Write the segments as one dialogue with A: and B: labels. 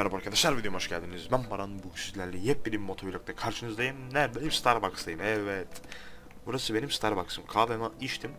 A: Merhaba arkadaşlar videoma hoş geldiniz. Ben Baran bu sizlerle yepyeni motovlogda karşınızdayım. Neredeyim? Starbucks'tayım. Evet. Burası benim Starbucks'ım. Kahvemi içtim.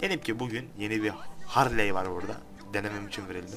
A: Dedim ki bugün yeni bir Harley var burada. Denemem için verildi.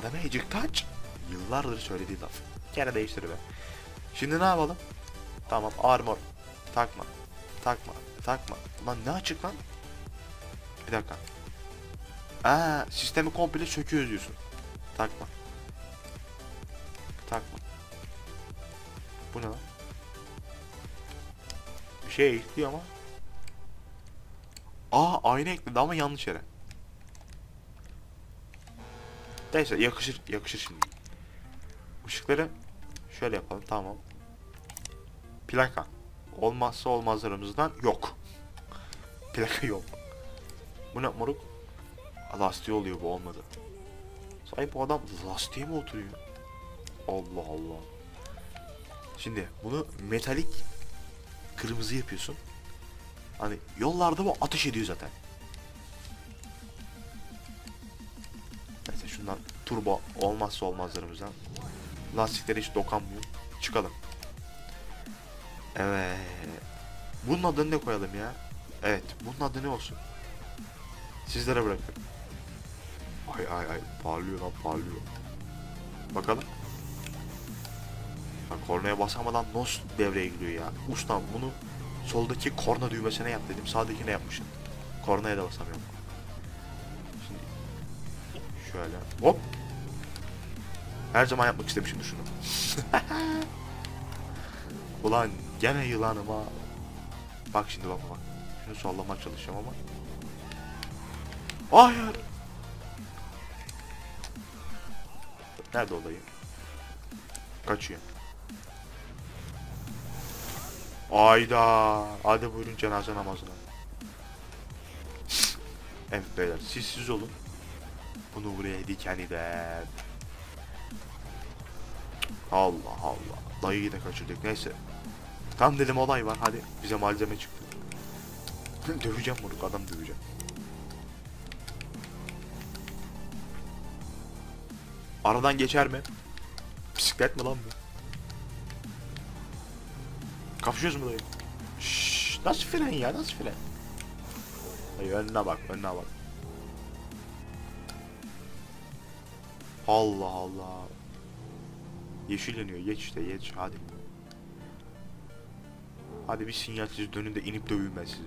A: The magic touch. Yıllardır söylediği laf. Kere değiştir be. Şimdi ne yapalım? Tamam armor. Takma. Takma. Takma. Lan ne açık lan? Bir dakika. Aa, sistemi komple söküyoruz diyorsun. Takma. Takma. Bu ne lan? Bir şey ekliyor ama. Aa aynı ekledi ama yanlış yere. Neyse yakışır yakışır şimdi. Işıkları şöyle yapalım tamam. Plaka. Olmazsa olmazlarımızdan yok. Plaka yok. Bu ne moruk? Lastiği oluyor bu olmadı. Sahip bu adam lastiğe mi oturuyor? Allah Allah. Şimdi bunu metalik kırmızı yapıyorsun. Hani yollarda bu ateş ediyor zaten. Şundan turbo olmazsa olmazlarımızdan. Lastikleri hiç dokanmıyor. Çıkalım. Evet. Bunun adını ne koyalım ya? Evet. Bunun adı ne olsun? Sizlere bırakıyorum. Ay ay ay. Parlıyor lan parlıyor. Bakalım. Bak kornaya basamadan nos devreye giriyor ya. Ustam bunu soldaki korna düğmesine yap dedim. Sağdakine yapmışım. Kornaya da basamıyorum. Şöyle hop. Her zaman yapmak istemişimdir şunu. Ulan gene yılanım ha. Bak şimdi bak bak. Şunu sollamaya çalışacağım ama. Hayır. Nerede olayım? Kaçıyor. Ayda. Hadi buyurun cenaze namazına. evet beyler siz siz olun. Bunu buraya diken eder. Allah Allah. Dayıyı da kaçırdık neyse. Tam dedim olay var hadi bize malzeme çıktı. döveceğim moruk adam döveceğim. Aradan geçer mi? Bisiklet mi lan bu? Kapışıyoruz mu dayı? Şşş, nasıl fren ya nasıl fren? Dayı önüne bak önüne bak. Allah Allah. Yeşil yanıyor geç işte geç hadi. Hadi bir sinyalsiz dönün de inip döveyim ben sizi.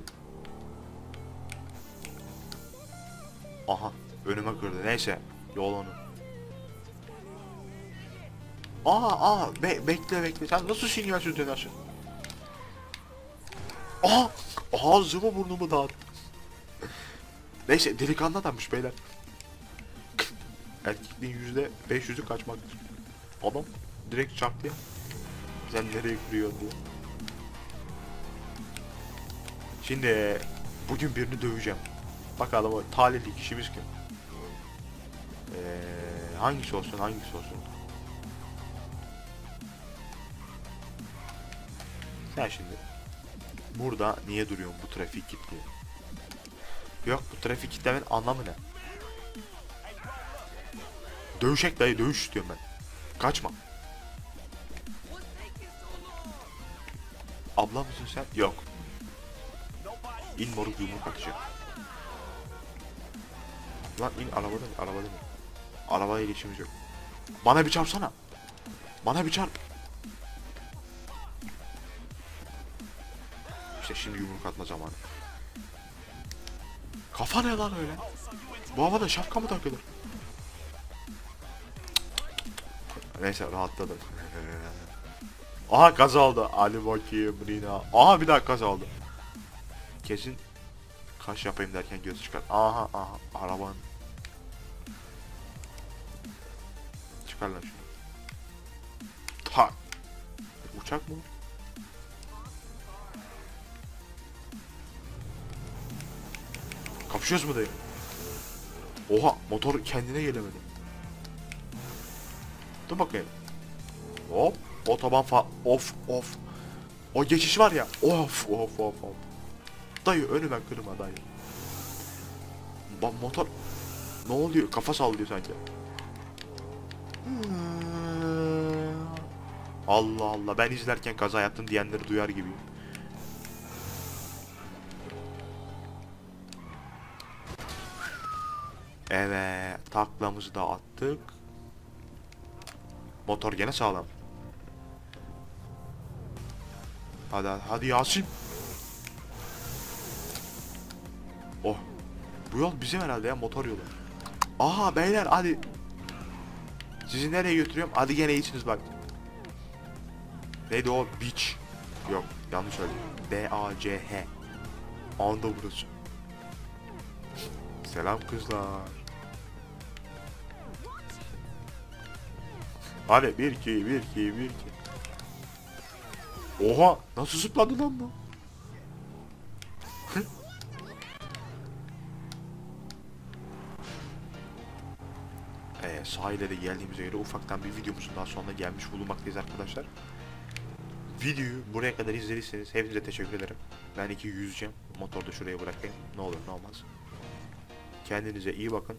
A: Aha önüme kırdı neyse yol onu. Aa aa be- bekle bekle sen nasıl sinyalsiz dönersin? Aha ağzımı burnumu dağıttı. Neyse delikanlı adammış beyler. Erkekliğin yüzde 500'ü kaçmaktır. Adam direkt çaktı ya. Sen nereye kırıyorsun diye. Şimdi bugün birini döveceğim. Bakalım o talihli kişimiz kim? Ee, hangisi olsun hangisi olsun? Sen şimdi burada niye duruyorsun bu trafik kilitli? Yok bu trafik kilitlemenin anlamı ne? Dövüşek dayı dövüş istiyorum ben. Kaçma. Abla mısın sen? Yok. İn moruk yumruk atacak. Lan in arabada mı? Arabada mı? Arabaya geçimiz yok. Bana bir çarpsana. Bana bir çarp. İşte şimdi yumruk atma zamanı. Kafa ne lan öyle? Bu havada şapka mı takılır? Neyse rahatladım. Aha kaza oldu. Ali bakayım Rina. Aha bir daha kaza oldu. Kesin kaş yapayım derken göz çıkar. Aha aha arabanın. Çıkar lan şunu. Tak. Uçak mı? Kapışıyoruz mu dayı? Oha motor kendine gelemedi. Dur bakayım. Hop. Otoban fa... Of of. O geçiş var ya. Of of of of. Dayı önüme kırma dayı. Bak motor... Ne oluyor? Kafa sallıyor sanki. Allah Allah. Ben izlerken kaza yaptım diyenleri duyar gibiyim. Evet. Taklamızı da attık. Motor gene sağlam. Hadi hadi Yasin. Oh. Bu yol bizim herhalde ya motor yolu. Aha beyler hadi. Sizi nereye götürüyorum? Hadi gene iyisiniz bak. Neydi o? Beach. Yok yanlış söyledim. B-A-C-H. Anda burası. Selam kızlar. Hadi 1 2 1 2 1 2. Oha nasıl zıpladı lan bu? ee, sahile de geldiğimize göre ufaktan bir videomuzun daha sonuna gelmiş bulunmaktayız arkadaşlar. videoyu buraya kadar izlediyseniz hepinize teşekkür ederim. Ben iki yüzeceğim. Motoru da şuraya bırakayım. Ne olur ne olmaz. Kendinize iyi bakın.